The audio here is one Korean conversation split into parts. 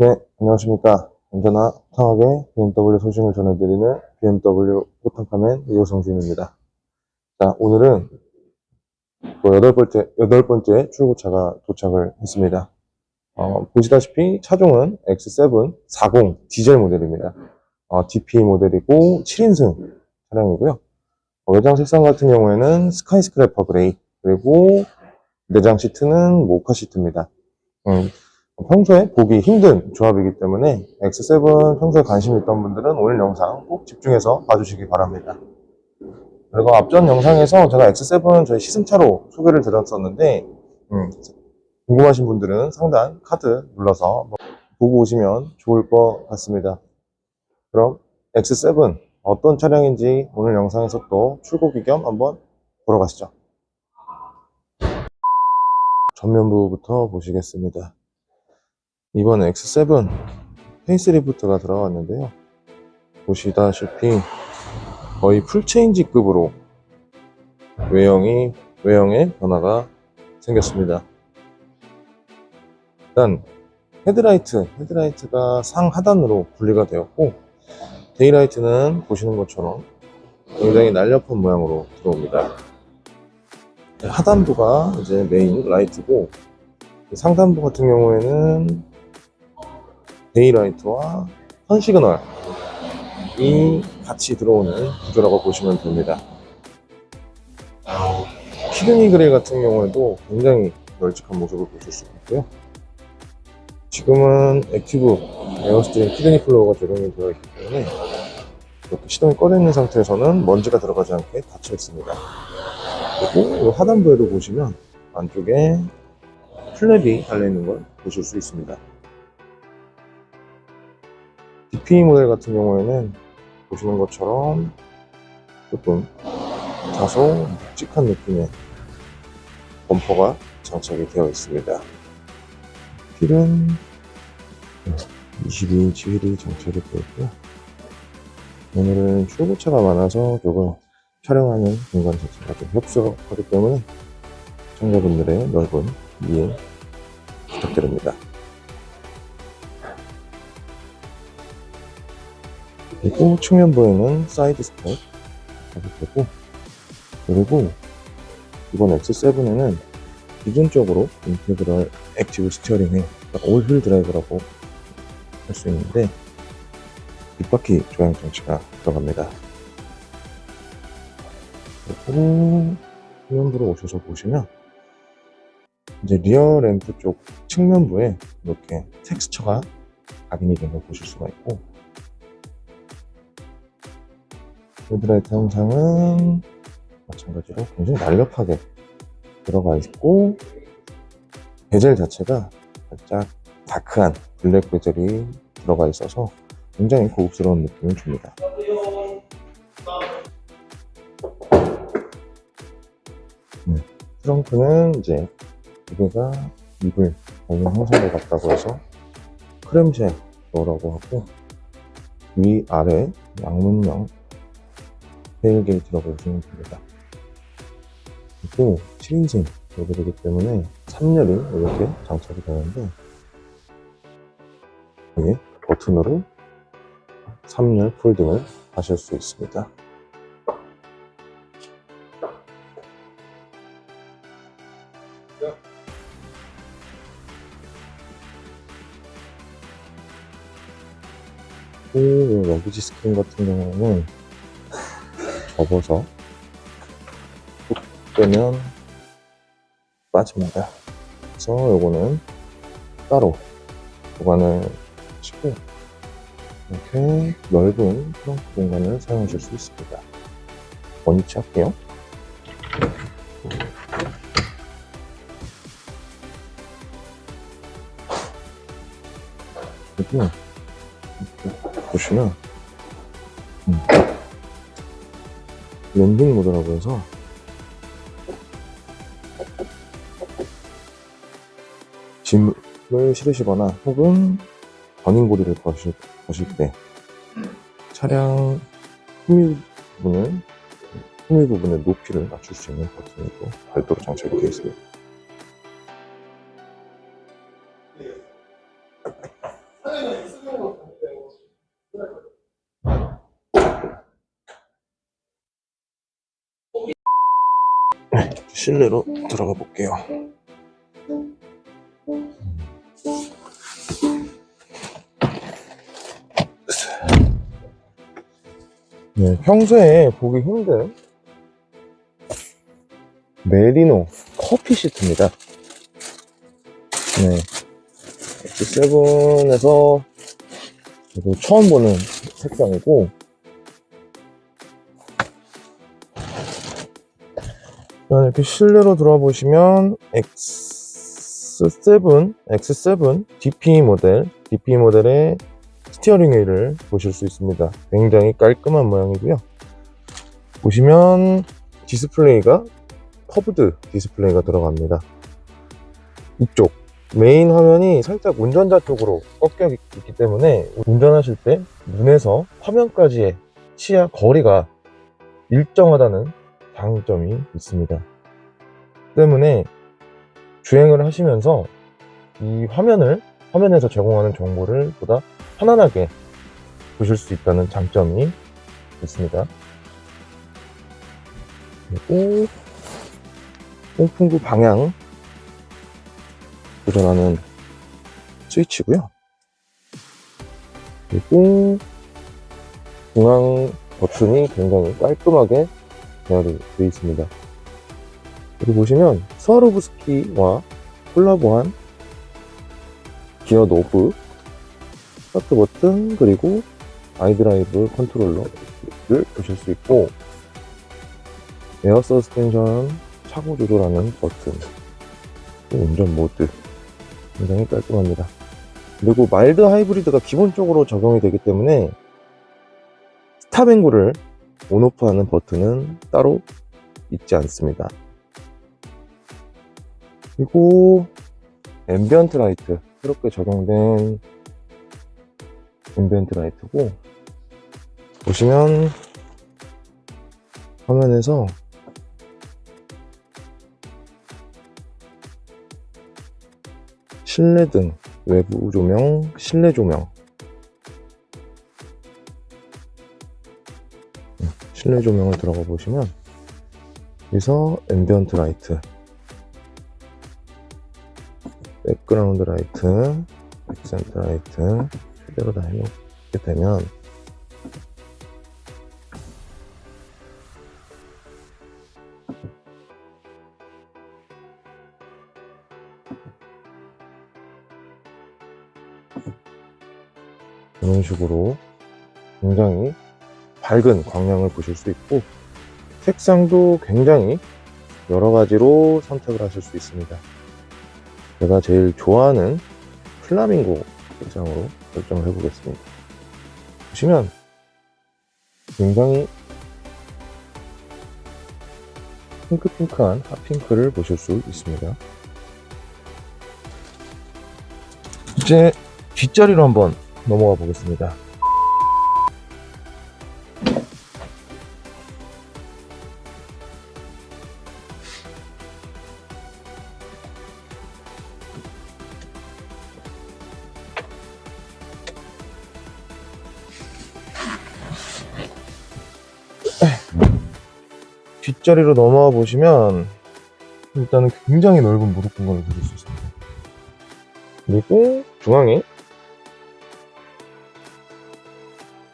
네, 안녕하십니까. 언제나 편하게 BMW 소식을 전해드리는 BMW 포탄카멘 이호성 주임입니다. 자, 오늘은 또 여덟 번째, 여덟 번째 출고차가 도착을 했습니다. 어, 보시다시피 차종은 X7 40 디젤 모델입니다. 어, DP 모델이고 7인승 차량이고요. 어, 외장 색상 같은 경우에는 스카이스크래퍼 그레이, 그리고 내장 시트는 모카 시트입니다. 음, 평소에 보기 힘든 조합이기 때문에 X7 평소에 관심 있던 분들은 오늘 영상 꼭 집중해서 봐주시기 바랍니다. 그리고 앞전 영상에서 제가 X7 저희 시승차로 소개를 드렸었는데 음, 궁금하신 분들은 상단 카드 눌러서 보고 오시면 좋을 것 같습니다. 그럼 X7 어떤 차량인지 오늘 영상에서 또 출고기 겸 한번 보러 가시죠. 전면부부터 보시겠습니다. 이번 X7 페이스리프트가 들어갔는데요. 보시다시피 거의 풀체인지급으로 외형이 외형에 변화가 생겼습니다. 일단 헤드라이트, 헤드라이트가 상하단으로 분리가 되었고 데이라이트는 보시는 것처럼 굉장히 날렵한 모양으로 들어옵니다. 하단부가 이제 메인 라이트고 상단부 같은 경우에는 데이라이트와 선 시그널이 같이 들어오는 구조라고 보시면 됩니다. 키드니 그레이 같은 경우에도 굉장히 널찍한 모습을 보실 수 있고요. 지금은 액티브 에어스트림 키드니 플로어가 적용이 되어 있기 때문에 이렇게 시동이 꺼져 있는 상태에서는 먼지가 들어가지 않게 닫혀 있습니다. 그리고 이 하단부에도 보시면 안쪽에 플랩이 달려있는 걸 보실 수 있습니다. DP 모델 같은 경우에는 보시는 것처럼 조금 다소 묵직한 느낌의 범퍼가 장착이 되어 있습니다. 휠은 22인치 휠이 장착이 되어 있고요. 오늘은 출고차가 많아서 조금 촬영하는 공간 자체가 좀 협소하기 때문에 시청자분들의 넓은 이해 부탁드립니다. 그리고 측면부에는 사이드 스텝 가격되고 그리고 이번 X7에는 기본적으로 인테그럴 액티브 스티어링에 올휠 드라이브라고 할 수 있는데 뒷바퀴 조향 장치가 들어갑니다. 그리고 측면부로 오셔서 보시면 이제 리어 램프 쪽 측면부에 이렇게 텍스처가 각인이 된 걸 보실 수가 있고 헤드라이트 형상은 마찬가지로 굉장히 날렵하게 들어가 있고 베젤 자체가 살짝 다크한 블랙 베젤이 들어가 있어서 굉장히 고급스러운 느낌을 줍니다. 네, 트렁크는 이제 무게가 입을 걸린 형상과 같다고 해서 크렘쉘 도어라고 하고 위 아래 양문형 테일게이트라고 보시면 됩니다. 그리고 7인승 모델이기 때문에 3열이 이렇게 장착이 되는데 여기 버튼으로 3열 폴딩을 하실 수 있습니다. 이 러기지 스크린 같은 경우는 접어서 툭 빼면 빠집니다. 그래서 요거는 따로 보관을 하시고 이렇게 넓은 트렁크 공간을 사용하실 수 있습니다. 원위치 할게요. 이렇게 보시면 음, 랜딩 모드라고 해서 짐을 실으시거나 혹은 버닝고리를 거실, 거실 때 차량 후미 부분을 후미 부분의 높이를 맞출 수 있는 버튼이 또 별도로 장착이 되어 있습니다. 실내로 들어가 볼게요. 네, 평소에 보기 힘든 메리노 커피 시트입니다. 네. X7에서 저도 처음 보는 색상이고, 이렇게 실내로 들어와 보시면 X7, X7 DP 모델, DP 모델의 스티어링 휠을 보실 수 있습니다. 굉장히 깔끔한 모양이고요. 보시면 디스플레이가 커브드 디스플레이가 들어갑니다. 이쪽 메인 화면이 살짝 운전자 쪽으로 꺾여 있기 때문에 운전하실 때 눈에서 화면까지의 시야 거리가 일정하다는 장점이 있습니다. 때문에 주행을 하시면서 이 화면을 화면에서 제공하는 정보를 보다 편안하게 보실 수 있다는 장점이 있습니다. 그리고 통풍구 방향 조절하는 스위치고요. 그리고 중앙 버튼이 굉장히 깔끔하게 되어 있습니다. 여기 보시면 스와로브스키와 콜라보한 기어 노브, 스타트 버튼, 그리고 아이드라이브 컨트롤러를 보실 수 있고 에어 서스펜션 차고 조절하는 버튼, 운전 모드 굉장히 깔끔합니다. 그리고 마일드 하이브리드가 기본적으로 적용이 되기 때문에 스탑 앵글을 온오프하는 버튼은 따로 있지 않습니다. 그리고 앰비언트 라이트 새롭게 적용된 앰비언트 라이트고 보시면 화면에서 실내등, 외부 조명, 실내 조명. 음, 실내 조명을 들어가 보시면 여기서 앰비언트 라이트 백그라운드 라이트 액센트 라이트 그대로 다 해놓게 되면 이런 식으로 굉장히 밝은 광량을 보실 수 있고 색상도 굉장히 여러 가지로 선택을 하실 수 있습니다. 제가 제일 좋아하는 플라밍고 색상으로 설정을 해보겠습니다. 보시면 굉장히 핑크핑크한 핫핑크를 보실 수 있습니다. 이제 뒷자리로 한번 넘어가 보겠습니다. 뒷자리로 넘어와 보시면 일단은 굉장히 넓은 무릎 공간을 보실 수 있습니다. 그리고 중앙에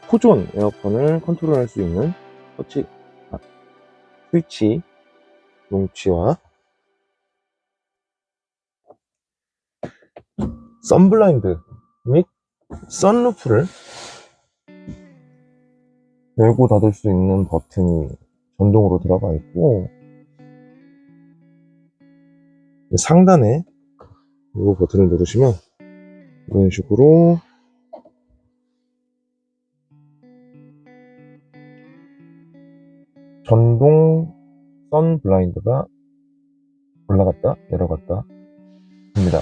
포존 에어컨을 컨트롤할 수 있는 터치 아, 스위치 용치와 선블라인드 및 선루프를 열고 닫을 수 있는 버튼이 전동으로 들어가 있고 상단에 이 버튼을 누르시면 이런 식으로 전동 선 블라인드가 올라갔다 내려갔다 합니다.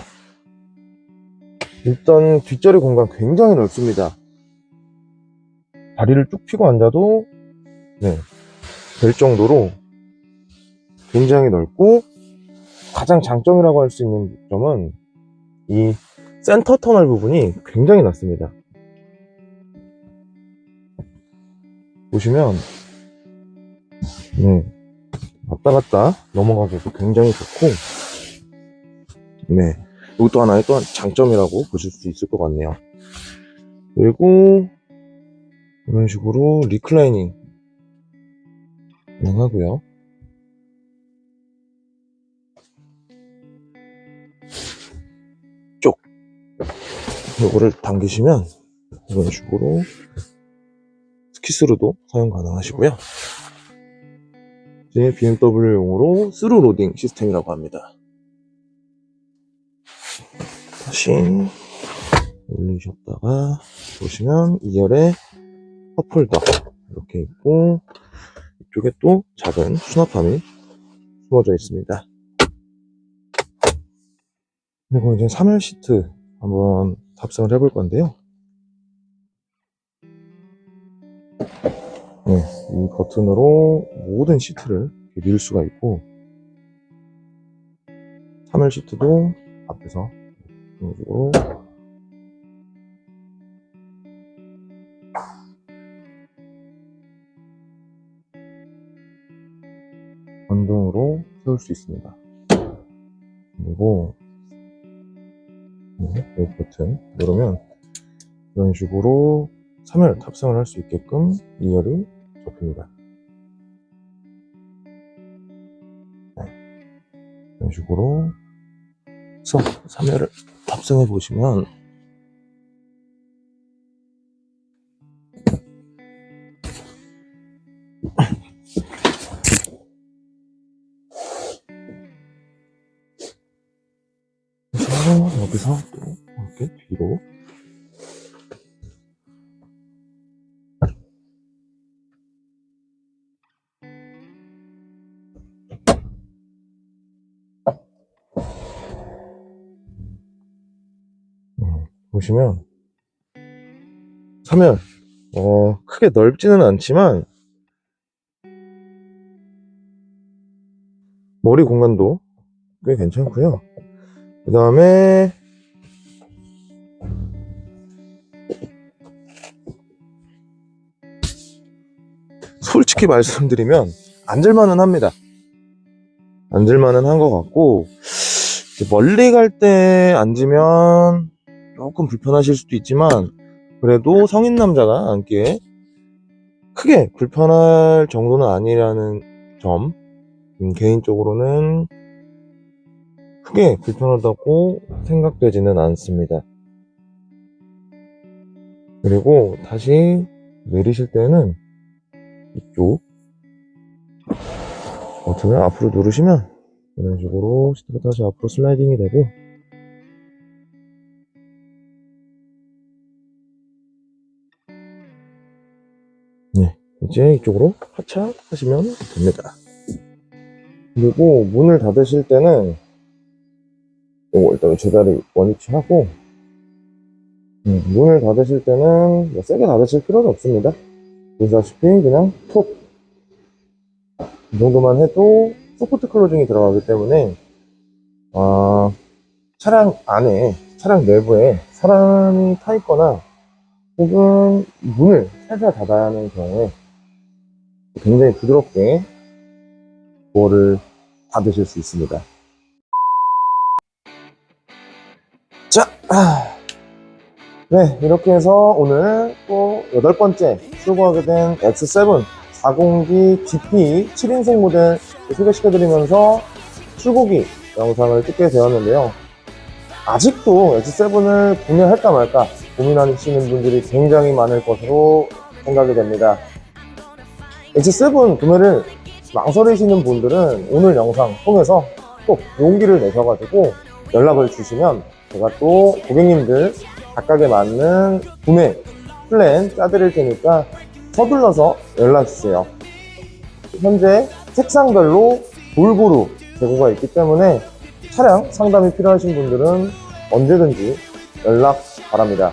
일단 뒷자리 공간 굉장히 넓습니다. 다리를 쭉 펴고 앉아도 네, 될 정도로 굉장히 넓고 가장 장점이라고 할 수 있는 점은 이 센터 터널 부분이 굉장히 낮습니다. 보시면 네 왔다 갔다 넘어가기도 굉장히 좋고 네 이것도 하나의 또한 장점이라고 보실 수 있을 것 같네요. 그리고 이런 식으로 리클라이닝 가능하고요. 쪽 요거를 당기시면 이런 식으로 스키스로도 사용 가능하시고요. 이제 BMW용으로 스루 로딩 시스템이라고 합니다. 다시 올리셨다가 보시면 2열에 컵홀더 이렇게 있고 이쪽에 또 작은 수납함이 숨어져 있습니다. 그리고 이제 3열 시트 한번 탑승을 해볼 건데요. 네, 이 버튼으로 모든 시트를 밀 수가 있고 3열 시트도 앞에서 이런 식으로 세울 수 있습니다. 그리고 네, 이 버튼 누르면 이런 식으로 3열 탑승을 할 수 있게끔 2열이 접힙니다. 네, 이런 식으로 해서 3열을 탑승해 보시면 여기서 또 이렇게 뒤로 음, 보시면 3열 어, 크게 넓지는 않지만 머리 공간도 꽤 괜찮고요. 그 다음에 솔직히 말씀드리면 앉을만은 합니다. 앉을만은 한 것 같고 멀리 갈 때 앉으면 조금 불편하실 수도 있지만 그래도 성인 남자가 앉기에 크게 불편할 정도는 아니라는 점 음, 개인적으로는 크게 불편하다고 생각되지는 않습니다. 그리고 다시 내리실 때는 이쪽 버튼을 앞으로 누르시면 이런 식으로 시트가 다시 앞으로 슬라이딩이 되고 네, 이제 이쪽으로 하차 하시면 됩니다. 그리고 문을 닫으실 때는 요거 일단 제자리 원위치 하고 음, 문을 닫으실 때는 뭐 세게 닫으실 필요는 없습니다. 보시다시피 그냥 톡 이 정도만 해도 소프트 클로징이 들어가기 때문에 아, 차량 안에 차량 내부에 사람이 타 있거나 혹은 문을 살살 닫아야 하는 경우에 굉장히 부드럽게 도어를 닫으실 수 있습니다. 네, 이렇게 해서 오늘 또 여덟 번째 출고하게 된 X7 40기 GP 7인승 모델 소개시켜드리면서 출고기 영상을 찍게 되었는데요. 아직도 X7을 구매할까 말까 고민하시는 분들이 굉장히 많을 것으로 생각이 됩니다. X7 구매를 망설이시는 분들은 오늘 영상 통해서 꼭 용기를 내셔가지고 연락을 주시면 제가 또 고객님들 각각에 맞는 구매 플랜 짜드릴 테니까 서둘러서 연락 주세요. 현재 색상별로 골고루 재고가 있기 때문에 차량 상담이 필요하신 분들은 언제든지 연락 바랍니다.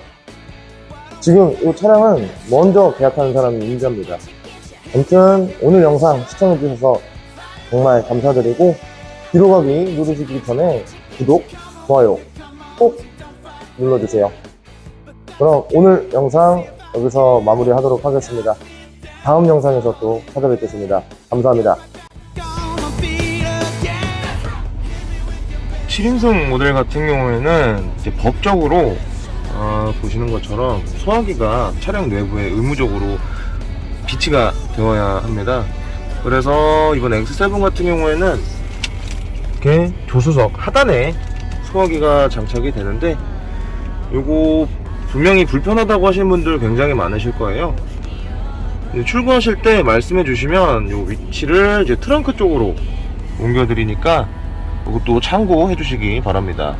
지금 이 차량은 먼저 계약하는 사람이 임자입니다. 아무튼 오늘 영상 시청해주셔서 정말 감사드리고 뒤로 가기 누르시기 전에 구독, 좋아요 꼭 눌러주세요. 그럼 오늘 영상 여기서 마무리 하도록 하겠습니다. 다음 영상에서 또 찾아뵙겠습니다. 감사합니다. 7인승 모델 같은 경우에는 이제 법적으로 아, 보시는 것처럼 소화기가 차량 내부에 의무적으로 비치가 되어야 합니다. 그래서 이번 X7 같은 경우에는 이렇게 조수석 하단에 소화기가 장착이 되는데 요거 분명히 불편하다고 하시는 분들 굉장히 많으실 거예요. 출고하실 때 말씀해 주시면 요 위치를 이제 트렁크 쪽으로 옮겨 드리니까 그것도 참고해 주시기 바랍니다.